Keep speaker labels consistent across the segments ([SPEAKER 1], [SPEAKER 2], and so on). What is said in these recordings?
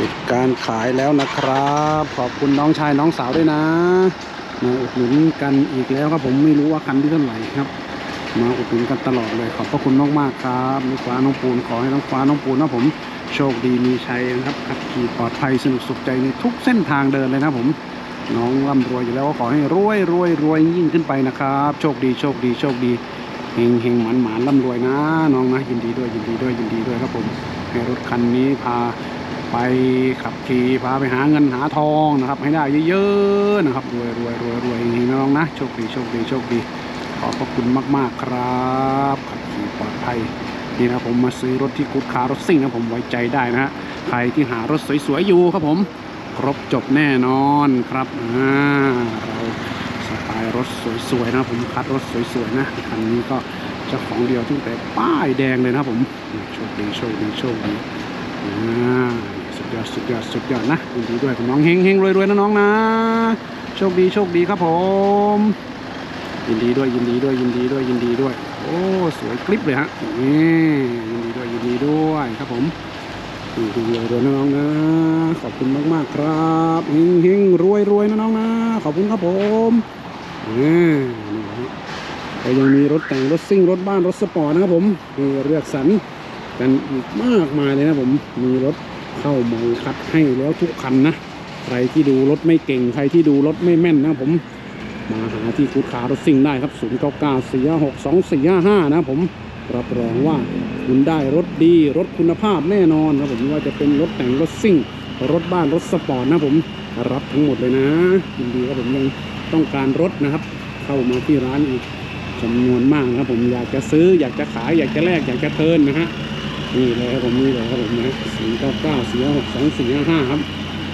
[SPEAKER 1] ปิดการขายแล้วนะครับ ขอบคุณน้องชายน้องสาวด้วยนะ มาอุดหนุนกันอีกแล้วครับผมไม่รู้ว่าคันที่เท่าไหร่ครับ มาอุดหนุนกันตลอดเลยขอบพระคุณมากๆครับน้องฟ้าน้องปูนขอให้น้องฟ้าน้องปูนนะผมโชคดีมีชัยนะครับขับขี่ปลอดภัยสนุกสุขใจในทุกเส้นทางเดินเลยนะผมน้องร่ำรวยอยู่แล้วก็ขอให้รวยรวยรวยยิ่งขึ้นไปนะครับ โชคดีโชคดีโชคดีเฮงเฮงหมันหมันร่ำรวยนะ น้องนะยินดีด้วยยินดีด้วยยินดีด้วยครับผมให้รถคันนี้พา ไปขับขี่พาไปหาเงินหาทองนะครับ ให้ได้เยอะๆนะครับรวยรวยรวยรวยเฮงๆนะน้องนะโชคดีโชคดีโชคดีขอบพระคุณมากๆครับขับขี่ปลอดภัยนี่นะผมมาซื้อรถที่กูดคารถซิ่งนะผมไว้ใจได้นะฮะใครที่หารถสวยๆอยู่ครับผม ครบจบแน่นอนครับอ่าเราสไตล์รถสวยๆนะผมคัดรถสวยๆนะคันนี้ก็เจ้าของเดียวตั้งแต่ป้ายแดงเลยนะผมโชคดีโชคดีโชคดีอ่า ยอดสุดยอดสุดยอดนะยินดีด้วยกับน้องเฮงเฮงรวยๆนะน้องนะ โชคดีโชคดีครับผม ยินดีด้วยยินดีด้วยยินดีด้วยยินดีด้วย โอ้สวยคลิปเลยฮะนี่ยินดีด้วยยินดีด้วยครับผมยินดีด้วยด้วยนะน้องนะ ขอบคุณมากมากๆครับเฮงเฮงรวยรวยนะน้องนะ ขอบคุณครับผมนี่นะฮะก็ยังมีรถแต่งรถซิ่งรถบ้านรถสปอร์ตนะครับผมมีเลือกสรรกันอีกมากมายเลยนะผมมีรถ เข้ามาคัดให้แล้วทุกคันนะ ใครที่ดูรถไม่เก่ง ใครที่ดูรถไม่แม่นนะผมมาหาที่คูดคารถซิ่งได้ครับ 0 9 9 4 5 6 2 4 5 5 นะผมรับรองว่าคุณได้รถดีรถคุณภาพแน่นอนครับผมว่าจะเป็นรถแต่งรถซิ่ง รถบ้านรถสปอร์ตนะผมรับทั้งหมดเลยนะยินดีครับผมยังต้องการรถนะครับ เข้ามาที่ร้านอีกจำนวนมากนะครับผมอยากจะซื้ออยากจะขายอยากจะแลกอยากจะเทินนะฮะ นี่เลยครับผมนี่เลยครับผมนะ0 9 9 4 5 6 2 4 5 5ครับ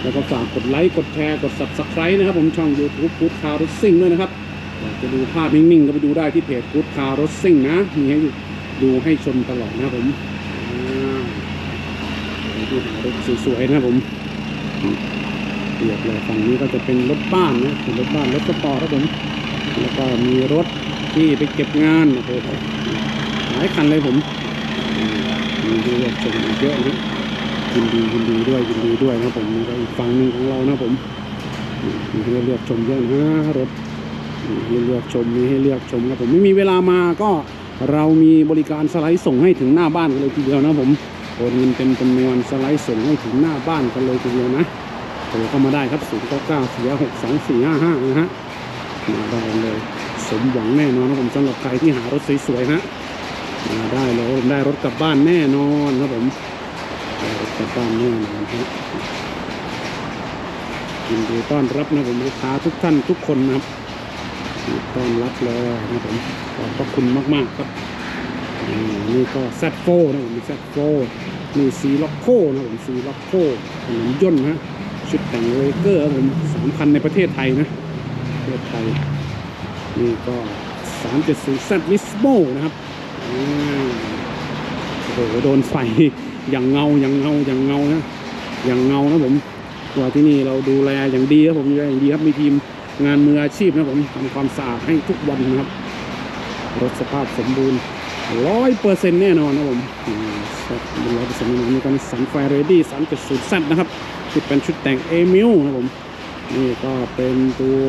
[SPEAKER 1] แล้วก็ฝากกดไลค์กดแชร์กด subscribe นะครับ ผมช่อง YouTube Good Car Racing ด้วยนะครับอยากจะดูภาพนิ่งๆก็ไปดูได้ที่เพจ Good Car Racing นะมีให้ดูให้ชมตลอดนะครับผมดูหารถสวยๆนะครับผมเรียบเลยฝั่งนี้ก็จะเป็นรถบ้านนะเป็นรถบ้านรถสปอร์ตครับผมแล้วก็มีรถที่ไปเก็บงานโอ้โหหลายคันเลยผม ดูเลือกชมอีกเยอะนะยินดียินดีด้วยยินดีด้วยนะผมนี่ก็อีกฝั่งหนึ่งของเรานะผมมีให้เลือกชมเยอะนะรถมีให้เลือกชมมีให้เลือกชมครับผมไม่มีเวลามาก็เรามีบริการสไลด์ส่งให้ถึงหน้าบ้านกันเลยทีเดียวนะผมโอนเงินเป็นจำนวนสไลด์ส่งให้ถึงหน้าบ้านกันเลยทีเดียวนะโทรเข้ามาได้ครับ0 9 9 4 6 2 4 5 5นะฮะมาได้เลย สมหวังแน่นอนนะผมสำหรับใครที่หารถสวยๆนะ มาได้เลยผมได้รถกลับบ้านแน่นอนครับผมได้รถกลับบ้านแน่นอนครับยินดีต้อนรับนะผมลูกค้าทุกท่านทุกคนนะครับต้อนรับเลยนะผมขอบพระคุณมากๆครับนี่ก็แซดโฟนะผมแซดโฟนี่ซีล็อกโคนะผมซีล็อกโคถนนย่นนะชุดแต่งเวเกอร์ผมสามพันในประเทศไทยนะประเทศไทยนี่ก็370 Z Nismo นะครับ โอ้โหโดนไฟอย่างเงาอย่างเงาอย่างเงานะอย่างเงานะผมตัวที่นี่เราดูแลอย่างดีครับผมดูแลอย่างดีครับมีทีมงานมืออาชีพนะผมทำความสะอาดให้ทุกวันนะครับ รถสภาพสมบูรณ์ร้อยเปอร์เซ็นต์แน่นอนนะผมเป็นร้อยเปอร์เซ็นต์แน่นอนนี่ก็สันไฟเรดี้สามจุดศูนย์แซนะครับที่เป็นชุดแต่งเอมิลนะผมนี่ก็เป็นตัว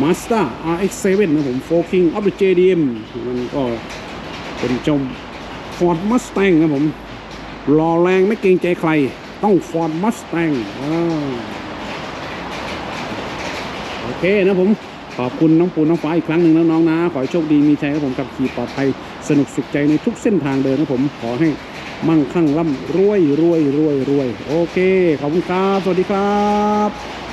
[SPEAKER 1] Mazda RX-7 นะผม4 King of the JDM มันก็เป็นเจ้า Ford Mustang นะผมรอแรงไม่เกรงใจใคร ต้อง Ford Mustang อโอเคนะผม ขอบคุณน้องปูน้องฟ้าอีกครั้งหนึ่งน้องๆนะ ขอให้โชคดีมีชัยครับผมกับขี่ปลอดภัย สนุกสุขใจในทุกเส้นทางเดินนะผม ขอให้มั่งคั่งร่ำรวยรวยรวยรวย โอเค ขอบคุณครับ สวัสดีครับ